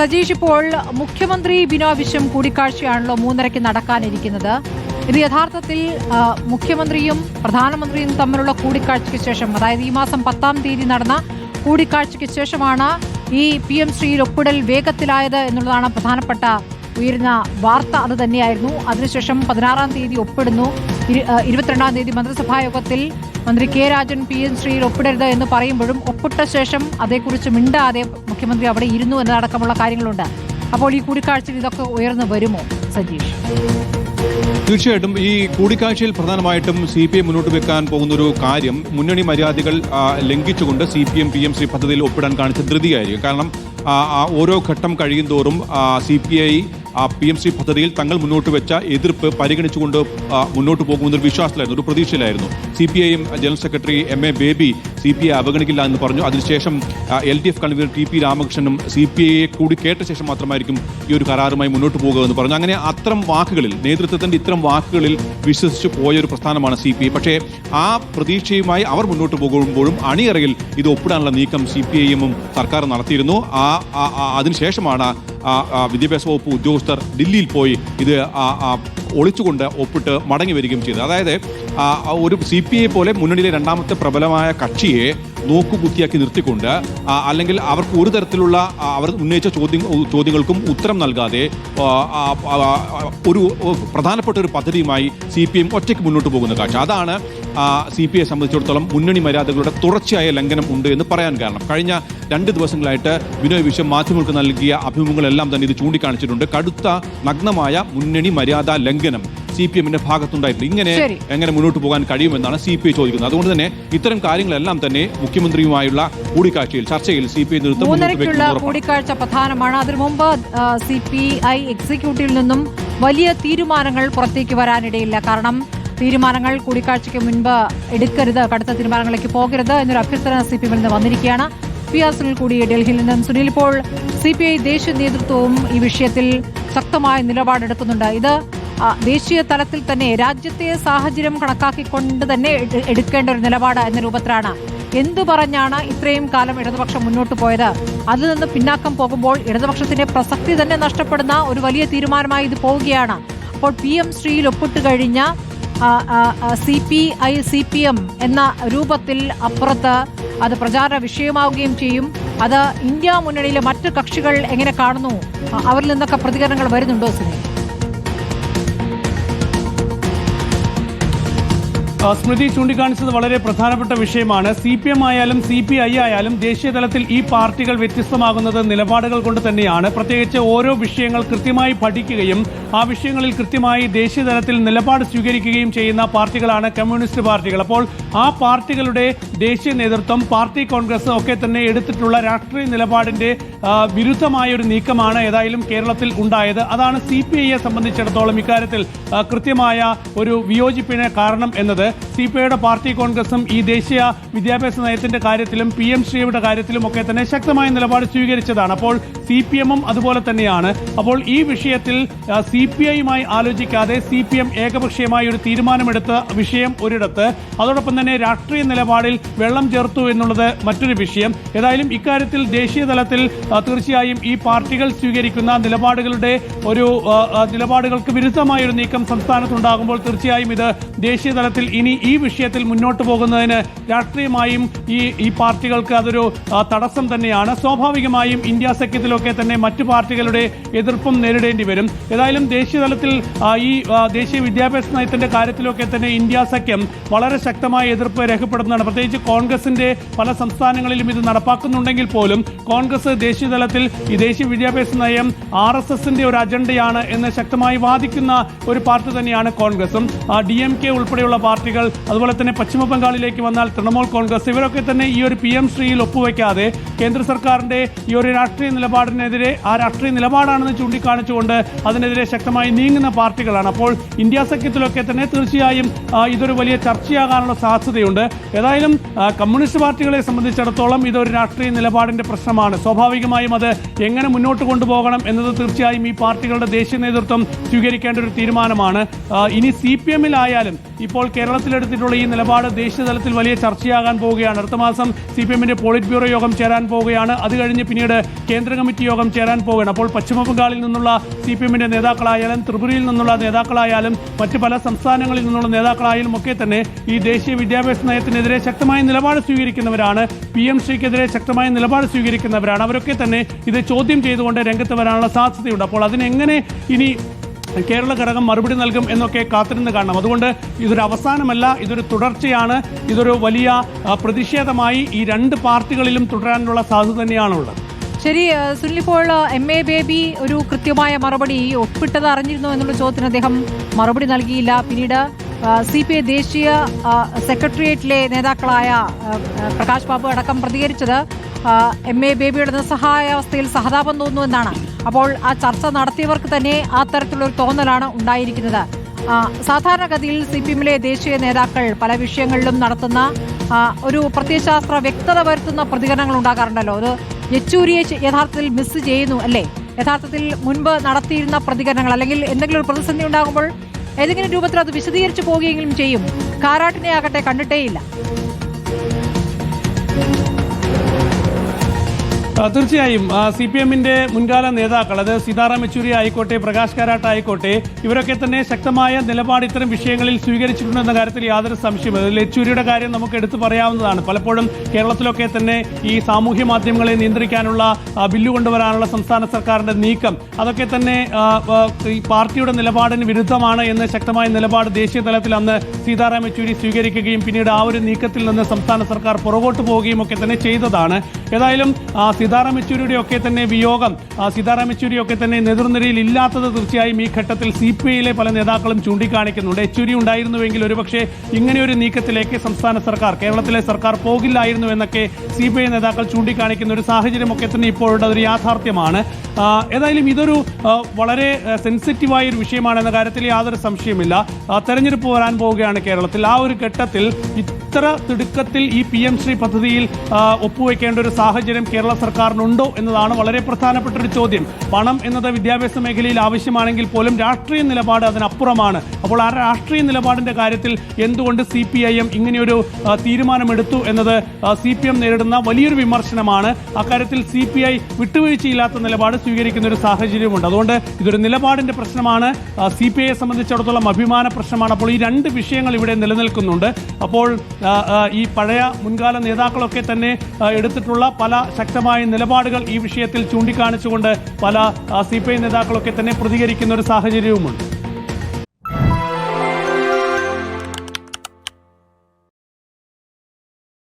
സജീഷ് ഇപ്പോൾ മുഖ്യമന്ത്രി ബിനോ വിശ്വം കൂടിക്കാഴ്ചയാണല്ലോ മൂന്നരയ്ക്ക് നടക്കാനിരിക്കുന്നത്. ഇത് യഥാർത്ഥത്തിൽ മുഖ്യമന്ത്രിയും പ്രധാനമന്ത്രിയും തമ്മിലുള്ള കൂടിക്കാഴ്ചയ്ക്ക് ശേഷം അതായത് ഈ മാസം പത്താം തീയതി നടന്ന കൂടിക്കാഴ്ചയ്ക്ക് ശേഷമാണ് ഈ പി എം ശ്രീയിൽ ഒപ്പിടൽ വേഗത്തിലായത് എന്നുള്ളതാണ് പ്രധാനപ്പെട്ട ഉയരുന്ന വാർത്ത. അത് തന്നെയായിരുന്നു. അതിനുശേഷം പതിനാറാം തീയതി ഒപ്പിടുന്നു. ഇരുപത്തിരണ്ടാം തീയതി മന്ത്രിസഭാ യോഗത്തിൽ മന്ത്രി കെ രാജൻ പി എൻ ശ്രീയിൽ ഒപ്പിടരുത് എന്ന് പറയുമ്പോഴും ഒപ്പിട്ട ശേഷം അതേക്കുറിച്ച് മിണ്ടാതെ മുഖ്യമന്ത്രി അവിടെ ഇരുന്നു എന്നതടക്കമുള്ള കാര്യങ്ങളുണ്ട്. അപ്പോൾ ഈ കൂടിക്കാഴ്ചയിൽ ഇതൊക്കെ ഉയർന്നു വരുമോ സജീഷ് തീർച്ചയായിട്ടും ഈ കൂടിക്കാഴ്ചയിൽ പ്രധാനമായിട്ടും സി പി എം മുന്നോട്ട് വെക്കാൻ പോകുന്ന ഒരു കാര്യം മുന്നണി മര്യാദകൾ ലംഘിച്ചുകൊണ്ട് C P M P M C പദ്ധതിയിൽ ഒപ്പിടാൻ കാണിച്ച ധൃതിയായിരിക്കും. കാരണം ഓരോ ഘട്ടം കഴിയും തോറും C P I P M C പദ്ധതിയിൽ തങ്ങൾ മുന്നോട്ട് വെച്ച എതിർപ്പ് പരിഗണിച്ചുകൊണ്ട് മുന്നോട്ട് പോകുമെന്നൊരു വിശ്വാസത്തിലായിരുന്നു ഒരു പ്രതീക്ഷയിലായിരുന്നു. C P I M general secretary M A Baby C P I അവഗണിക്കില്ല എന്ന് പറഞ്ഞു. അതിനുശേഷം L D F convener T P രാമകൃഷ്ണനും C P ഐയെ കൂടി കേട്ട ശേഷം മാത്രമായിരിക്കും ഈ ഒരു കരാറുമായി മുന്നോട്ട് പോകുക എന്ന് പറഞ്ഞു. അങ്ങനെ അത്തരം വാക്കുകളിൽ നേതൃത്വത്തിന്റെ ഇത്തരം വാക്കുകളിൽ വിശ്വസിച്ച് പോയ ഒരു പ്രസ്ഥാനമാണ് സി പി ഐ പക്ഷേ ആ പ്രതീക്ഷയുമായി അവർ മുന്നോട്ട് പോകുമ്പോഴും അണിയറയിൽ ഇത് ഒപ്പിടാനുള്ള നീക്കം സി പി ഐ എമ്മും സർക്കാർ നടത്തിയിരുന്നു. ആ അതിനുശേഷമാണ് വിദ്യാഭ്യാസ വകുപ്പ് ഉദ്യോഗസ്ഥർ ഡൽഹിയിൽ പോയി ഇത് ഒളിച്ചുകൊണ്ട് ഒപ്പിട്ട് മടങ്ങി വരികയും ചെയ്തത്. അതായത് ഒരു സി പി ഐ പോലെ മുന്നണിയിലെ രണ്ടാമത്തെ പ്രബലമായ കക്ഷിയെ നോക്കുകുത്തിയാക്കി നിർത്തിക്കൊണ്ട് അല്ലെങ്കിൽ അവർക്ക് ഒരു തരത്തിലുള്ള അവർ ഉന്നയിച്ച ചോദ്യം ചോദ്യങ്ങൾക്കും ഉത്തരം നൽകാതെ ഒരു പ്രധാനപ്പെട്ട ഒരു പദ്ധതിയുമായി സി പി എം ഒറ്റയ്ക്ക് മുന്നോട്ട് പോകുന്ന കാഴ്ച. അതാണ് സി പി ഐ സംബന്ധിച്ചിടത്തോളം മുന്നണി മര്യാദകളുടെ തുടർച്ചയായ ലംഘനം ഉണ്ട് എന്ന് പറയാൻ കാരണം. കഴിഞ്ഞ രണ്ട് ദിവസങ്ങളായിട്ട് വിനോയ് വിശ്വം മാധ്യമങ്ങൾക്ക് നൽകിയ അഭിമുഖങ്ങളെല്ലാം തന്നെ ഇത് ചൂണ്ടിക്കാണിച്ചിട്ടുണ്ട്. കടുത്ത നഗ്നമായ മുന്നണി മര്യാദ ലംഘനം. സി പി എമ്മിന്റെ ഭാഗത്തുണ്ടായിട്ടുണ്ട് ഇങ്ങനെ എങ്ങനെ മുന്നോട്ട് പോകാൻ കഴിയുമെന്നാണ് സി പി ഐ ചോദിക്കുന്നത്. അതുകൊണ്ട് തന്നെ ഇത്തരം കാര്യങ്ങളെല്ലാം തന്നെ മുഖ്യമന്ത്രിയുമായുള്ള കൂടിക്കാഴ്ചയിൽ ചർച്ചയിൽ സി പി ഐ നേതൃത്വം. കൂടിക്കാഴ്ച പ്രധാനമാണ്. അതിനു മുമ്പ് സി പി ഐ എക്സിക്യൂട്ടീവിൽ നിന്നും വലിയ തീരുമാനങ്ങൾ പുറത്തേക്ക് വരാനിടയില്ല. കാരണം തീരുമാനങ്ങൾ കൂടിക്കാഴ്ചയ്ക്ക് മുൻപ് എടുക്കരുത് കടുത്ത തീരുമാനങ്ങളിലേക്ക് പോകരുത് എന്നൊരു അഭ്യർത്ഥന സി പി എമ്മിൽ നിന്ന് വന്നിരിക്കുകയാണ്. പി ആർ സുനിൽ കൂടി ഡൽഹിയിൽ നിന്നും. സുനിൽ ഇപ്പോൾ സി പി ഐ ദേശീയ നേതൃത്വവും ഈ വിഷയത്തിൽ ശക്തമായ നിലപാടെടുക്കുന്നുണ്ട്. ഇത് ദേശീയ തലത്തിൽ തന്നെ രാജ്യത്തെ സാഹചര്യം കണക്കാക്കിക്കൊണ്ട് തന്നെ എടുക്കേണ്ട ഒരു നിലപാട് എന്ന രൂപത്തിലാണ്. എന്തു പറഞ്ഞാണ് ഇത്രയും കാലം ഇടതുപക്ഷം മുന്നോട്ട് പോയത്? അതിൽ നിന്ന് പിന്നാക്കം പോകുമ്പോൾ ഇടതുപക്ഷത്തിന്റെ പ്രസക്തി തന്നെ നഷ്ടപ്പെടുന്ന ഒരു വലിയ തീരുമാനമായി ഇത് പോവുകയാണ്. അപ്പോൾ പി എം ശ്രീയിൽ ഒപ്പിട്ട് കഴിഞ്ഞ C P I C P M എന്ന രൂപത്തിൽ അപ്പുറത്ത് അത് പ്രചാരണ വിഷയമാവുകയും ചെയ്യും. അത് ഇന്ത്യ മുന്നണിയിലെ മറ്റ് കക്ഷികൾ എങ്ങനെ കാണുന്നു? അവരിൽ നിന്നൊക്കെ പ്രതികരണങ്ങൾ വരുന്നുണ്ടോ സുനിൽ? സ്മൃതി ചൂണ്ടിക്കാണിച്ചത് വളരെ പ്രധാനപ്പെട്ട വിഷയമാണ്. സി പി എം ആയാലും സി പി ഐ ആയാലും ദേശീയ തലത്തിൽ ഈ പാർട്ടികൾ വ്യത്യസ്തമാകുന്നത് നിലപാടുകൾ കൊണ്ട് തന്നെയാണ്. പ്രത്യേകിച്ച് ഓരോ വിഷയങ്ങൾ കൃത്യമായി പഠിക്കുകയും ആ വിഷയങ്ങളിൽ കൃത്യമായി ദേശീയ തലത്തിൽ നിലപാട് സ്വീകരിക്കുകയും ചെയ്യുന്ന പാർട്ടികളാണ് കമ്മ്യൂണിസ്റ്റ് പാർട്ടികൾ. അപ്പോൾ ആ പാർട്ടികളുടെ ദേശീയ നേതൃത്വം പാർട്ടി കോൺഗ്രസ് ഒക്കെ തന്നെ എടുത്തിട്ടുള്ള രാഷ്ട്രീയ നിലപാടിന്റെ വിരുദ്ധമായ ഒരു നീക്കമാണ് ഏതായാലും കേരളത്തിൽ ഉണ്ടായത്. അതാണ് സി പി ഐയെ സംബന്ധിച്ചിടത്തോളം ഇക്കാര്യത്തിൽ കൃത്യമായ ഒരു വിയോജിപ്പിന് കാരണം എന്നത്. സി പി ഐയുടെ പാർട്ടി കോൺഗ്രസും ഈ ദേശീയ വിദ്യാഭ്യാസ നയത്തിന്റെ കാര്യത്തിലും പി എം ശ്രീയുടെ കാര്യത്തിലും ഒക്കെ തന്നെ ശക്തമായ നിലപാട് സ്വീകരിച്ചതാണ്. അപ്പോൾ സി പി എമ്മും അതുപോലെ തന്നെയാണ്. അപ്പോൾ ഈ വിഷയത്തിൽ സി പി ഐയുമായി ആലോചിക്കാതെ സി പി എം ഏകപക്ഷീയമായ ഒരു തീരുമാനമെടുത്ത വിഷയം ഒരിടത്ത്. അതോടൊപ്പം തന്നെ രാഷ്ട്രീയ നിലപാടിൽ വെള്ളം ചേർത്തു എന്നുള്ളത് മറ്റൊരു വിഷയം. ഏതായാലും ഇക്കാര്യത്തിൽ ദേശീയ തലത്തിൽ തീർച്ചയായും ഈ പാർട്ടികൾ സ്വീകരിക്കുന്ന നിലപാടുകളുടെ ഒരു നിലപാടുകൾക്ക് വിരുദ്ധമായ ഒരു നീക്കം സംസ്ഥാനത്തുണ്ടാകുമ്പോൾ തീർച്ചയായും ഇത് ദേശീയ തലത്തിൽ ഇനി ഈ വിഷയത്തിൽ മുന്നോട്ട് പോകുന്നതിന് രാഷ്ട്രീയമായും ഈ ഈ പാർട്ടികൾക്ക് അതൊരു തടസ്സം തന്നെയാണ്. സ്വാഭാവികമായും ഇന്ത്യ സഖ്യത്തിലൊക്കെ തന്നെ മറ്റു പാർട്ടികളുടെ എതിർപ്പും നേരിടേണ്ടി വരും. ഏതായാലും ദേശീയ തലത്തിൽ ഈ ദേശീയ വിദ്യാഭ്യാസ നയത്തിന്റെ കാര്യത്തിലൊക്കെ തന്നെ ഇന്ത്യ സഖ്യം വളരെ ശക്തമായ എതിർപ്പ് രേഖപ്പെടുന്നതാണ് പ്രത്യേകിച്ച് കോൺഗ്രസിന്റെ പല സംസ്ഥാനങ്ങളിലും ഇത് നടപ്പാക്കുന്നുണ്ടെങ്കിൽ പോലും കോൺഗ്രസ് ദേശീയ തലത്തിൽ ഈ ദേശീയ വിദ്യാഭ്യാസ നയം ആർ എസ് എസിന്റെ ഒരു അജണ്ടയാണ് എന്ന് ശക്തമായി വാദിക്കുന്ന ഒരു പാർട്ടി തന്നെയാണ് കോൺഗ്രസും. ഡി എം കെ ഉൾപ്പെടെയുള്ള പാർട്ടികൾ അതുപോലെ തന്നെ പശ്ചിമ ബംഗാളിലേക്ക് വന്നാൽ തൃണമൂൽ കോൺഗ്രസ് ഇവരൊക്കെ തന്നെ ഈ ഒരു പി എം ശ്രീയിൽ ഒപ്പുവെക്കാതെ കേന്ദ്ര സർക്കാരിന്റെ ഈ ഒരു രാഷ്ട്രീയ നിലപാടിനെതിരെ ആ രാഷ്ട്രീയ നിലപാടാണെന്ന് ചൂണ്ടിക്കാണിച്ചുകൊണ്ട് അതിനെതിരെ ശക്തമായി നീങ്ങുന്ന പാർട്ടികളാണ്. അപ്പോൾ ഇന്ത്യ സഖ്യത്തിലൊക്കെ തന്നെ തീർച്ചയായും ഇതൊരു വലിയ ചർച്ചയാകാനുള്ള സാധ്യതയുണ്ട്. ഏതായാലും കമ്മ്യൂണിസ്റ്റ് പാർട്ടികളെ സംബന്ധിച്ചിടത്തോളം ഇതൊരു രാഷ്ട്രീയ നിലപാടിന്റെ പ്രശ്നമാണ്. സ്വാഭാവികമായും അത് എങ്ങനെ മുന്നോട്ട് കൊണ്ടുപോകണം എന്നത് തീർച്ചയായും ഈ പാർട്ടികളുടെ ദേശീയ നേതൃത്വം സ്വീകരിക്കേണ്ട ഒരു തീരുമാനമാണ്. ഇനി സി പി എമ്മിലായാലും ഇപ്പോൾ കേരളത്തിലെടുത്തിട്ടുള്ള ഈ നിലപാട് ദേശീയ തലത്തിൽ വലിയ ചർച്ചയാകാൻ പോവുകയാണ്. അടുത്ത മാസം സി പി എമ്മിന്റെ പോളിറ്റ് ബ്യൂറോ യോഗം ചേരാൻ പോവുകയാണ്. അത് കഴിഞ്ഞ് പിന്നീട് കേന്ദ്ര കമ്മിറ്റി യോഗം ചേരാൻ പോവുകയാണ്. അപ്പോൾ പശ്ചിമബംഗാളിൽ നിന്നുള്ള സി പി എമ്മിന്റെ നേതാക്കളായാലും ത്രിപുരയിൽ നിന്നുള്ള നേതാക്കളായാലും മറ്റ് പല സംസ്ഥാനങ്ങളിൽ നിന്നുള്ള നേതാക്കളായാലും ഒക്കെ തന്നെ ഈ ദേശീയ വിദ്യാഭ്യാസ നയത്തിനെതിരെ ശക്തമായ നിലപാട് സ്വീകരിക്കുന്നവരാണ്. പി എം ശ്രീക്കെതിരെ ശക്തമായ നിലപാട് സ്വീകരിക്കുന്നവരാണ്. അവരൊക്കെ തന്നെ ഇത് ചോദ്യം ചെയ്തുകൊണ്ട് രംഗത്ത് വരാനുള്ള സാധ്യതയുണ്ട്. അപ്പോൾ അതിനെങ്ങനെ ഇനി കേരള ഘടകം മറുപടി നൽകും എന്നൊക്കെ കാത്തിരുന്ന് കാണണം. അതുകൊണ്ട് ഇതൊരു അവസാനമല്ല ഇതൊരു തുടർച്ചയാണ് ഇതൊരു വലിയ പ്രതിഷേധമായി ഈ രണ്ട് പാർട്ടികളിലും തുടരാനുള്ള സാധ്യത തന്നെയാണുള്ളത്. ശരി സുനിലിപ്പോൾ എം എ ബേബി ഒരു കൃത്യമായ മറുപടി ഒപ്പിട്ടത് അറിഞ്ഞിരുന്നു എന്നുള്ള ചോദ്യത്തിന് അദ്ദേഹം മറുപടി നൽകിയില്ല. പിന്നീട് സി പി ഐ ദേശീയ സെക്രട്ടേറിയറ്റിലെ നേതാക്കളായ പ്രകാശ് ബാബു അടക്കം പ്രതികരിച്ചത് എം എ ബേബിയുടെ നിസ്സഹായാവസ്ഥയിൽ സഹതാപം തോന്നുന്നു എന്നാണ്. അപ്പോൾ ആ ചർച്ച നടത്തിയവർക്ക് തന്നെ ആ തരത്തിലുള്ള ഒരു തോന്നലാണ് ഉണ്ടായിരിക്കുന്നത്. സാധാരണഗതിയിൽ സി പി എമ്മിലെ ദേശീയ നേതാക്കൾ പല വിഷയങ്ങളിലും നടത്തുന്ന ഒരു പ്രത്യയശാസ്ത്ര വ്യക്തത വരുത്തുന്ന പ്രതികരണങ്ങൾ ഉണ്ടാകാറുണ്ടല്ലോ. അത് യെച്ചൂരിയെ യഥാർത്ഥത്തിൽ മിസ് ചെയ്യുന്നു അല്ലേ? യഥാർത്ഥത്തിൽ മുൻപ് നടത്തിയിരുന്ന പ്രതികരണങ്ങൾ അല്ലെങ്കിൽ എന്തെങ്കിലും ഒരു പ്രതിസന്ധി ഉണ്ടാകുമ്പോൾ ഏതെങ്കിലും രൂപത്തിൽ അത് വിശദീകരിച്ചു പോവുകയെങ്കിലും ചെയ്യും. കാരാട്ടിനെ ആകട്ടെ കണ്ടിട്ടേയില്ല. തീർച്ചയായും. സി പി എമ്മിന്റെ മുൻകാല നേതാക്കൾ അത് സീതാറാം യെച്ചൂരി ആയിക്കോട്ടെ പ്രകാശ് കാരാട്ട് ആയിക്കോട്ടെ ഇവരൊക്കെ തന്നെ ശക്തമായ നിലപാട് ഇത്തരം വിഷയങ്ങളിൽ സ്വീകരിച്ചിട്ടുണ്ടെന്ന കാര്യത്തിൽ യാതൊരു സംശയമില്ല യെച്ചൂരിയുടെ കാര്യം നമുക്ക് എടുത്തു പറയാവുന്നതാണ്. പലപ്പോഴും കേരളത്തിലൊക്കെ തന്നെ ഈ സാമൂഹ്യ മാധ്യമങ്ങളെ നിയന്ത്രിക്കാനുള്ള ബില്ല് കൊണ്ടുവരാനുള്ള സംസ്ഥാന സർക്കാരിന്റെ നീക്കം അതൊക്കെ തന്നെ ഈ പാർട്ടിയുടെ നിലപാടിന് വിരുദ്ധമാണ് എന്ന് ശക്തമായ നിലപാട് ദേശീയ തലത്തിൽ അന്ന് സീതാറാം യെച്ചൂരി സ്വീകരിക്കുകയും പിന്നീട് ആ ഒരു നീക്കത്തിൽ നിന്ന് സംസ്ഥാന സർക്കാർ പുറകോട്ട് പോവുകയും ഒക്കെ തന്നെ ചെയ്തതാണ്. ഏതായാലും സീതാറാം യെച്ചൂരിയുടെ ഒക്കെ തന്നെ വിയോഗം സീതാറാം യെച്ചൂരി ഒക്കെ തന്നെ നേതൃനിരയിൽ ഇല്ലാത്തത് തീർച്ചയായും ഈ ഘട്ടത്തിൽ സി പി ഐയിലെ പല നേതാക്കളും ചൂണ്ടിക്കാണിക്കുന്നുണ്ട്. യെച്ചൂരി ഉണ്ടായിരുന്നുവെങ്കിൽ ഒരുപക്ഷെ ഇങ്ങനെ ഒരു നീക്കത്തിലേക്ക് സംസ്ഥാന സർക്കാർ കേരളത്തിലെ സർക്കാർ പോകില്ലായിരുന്നു എന്നൊക്കെ സി പി ഐ നേതാക്കൾ ചൂണ്ടിക്കാണിക്കുന്ന ഒരു സാഹചര്യമൊക്കെ തന്നെ ഇപ്പോഴുള്ള ഒരു യാഥാർത്ഥ്യമാണ്. ഏതായാലും ഇതൊരു വളരെ സെൻസിറ്റീവായ ഒരു വിഷയമാണെന്ന കാര്യത്തിൽ യാതൊരു സംശയമില്ല തെരഞ്ഞെടുപ്പ് വരാൻ പോവുകയാണ് കേരളത്തിൽ. ആ ഒരു ഘട്ടത്തിൽ ഇത്ര തിടുക്കത്തിൽ ഈ പി എം ശ്രീ പദ്ധതിയിൽ ഒപ്പുവെക്കേണ്ട ഒരു സാഹചര്യം കേരള സർക്കാരിനുണ്ടോ എന്നതാണ് വളരെ പ്രധാനപ്പെട്ട ഒരു ചോദ്യം. പണം എന്നത് വിദ്യാഭ്യാസ മേഖലയിൽ ആവശ്യമാണെങ്കിൽ പോലും രാഷ്ട്രീയ നിലപാട് അതിനപ്പുറമാണ്. അപ്പോൾ ആ രാഷ്ട്രീയ നിലപാടിന്റെ കാര്യത്തിൽ എന്തുകൊണ്ട് സി പി ഐ എം ഇങ്ങനെയൊരു തീരുമാനമെടുത്തു എന്നത് സി പി എം നേരിടുന്ന വലിയൊരു വിമർശനമാണ്. അക്കാര്യത്തിൽ സി പി ഐ വിട്ടുവീഴ്ചയില്ലാത്ത നിലപാട് സ്വീകരിക്കുന്ന ഒരു സാഹചര്യമുണ്ട്. അതുകൊണ്ട് ഇതൊരു നിലപാടിന്റെ പ്രശ്നമാണ്. സി പി ഐയെ സംബന്ധിച്ചിടത്തോളം അഭിമാന പ്രശ്നമാണ്. അപ്പോൾ ഈ രണ്ട് വിഷയങ്ങൾ ഇവിടെ നിലനിൽക്കുന്നുണ്ട്. അപ്പോൾ ഈ പഴയ മുൻകാല നേതാക്കളൊക്കെ തന്നെ എടുത്തിട്ടുള്ള പല ശക്തമായ നിലപാടുകൾ ഈ വിഷയത്തിൽ ചൂണ്ടിക്കാണിച്ചുകൊണ്ട് പല സി നേതാക്കളൊക്കെ തന്നെ പ്രതികരിക്കുന്ന ഒരു സാഹചര്യവുമുണ്ട്.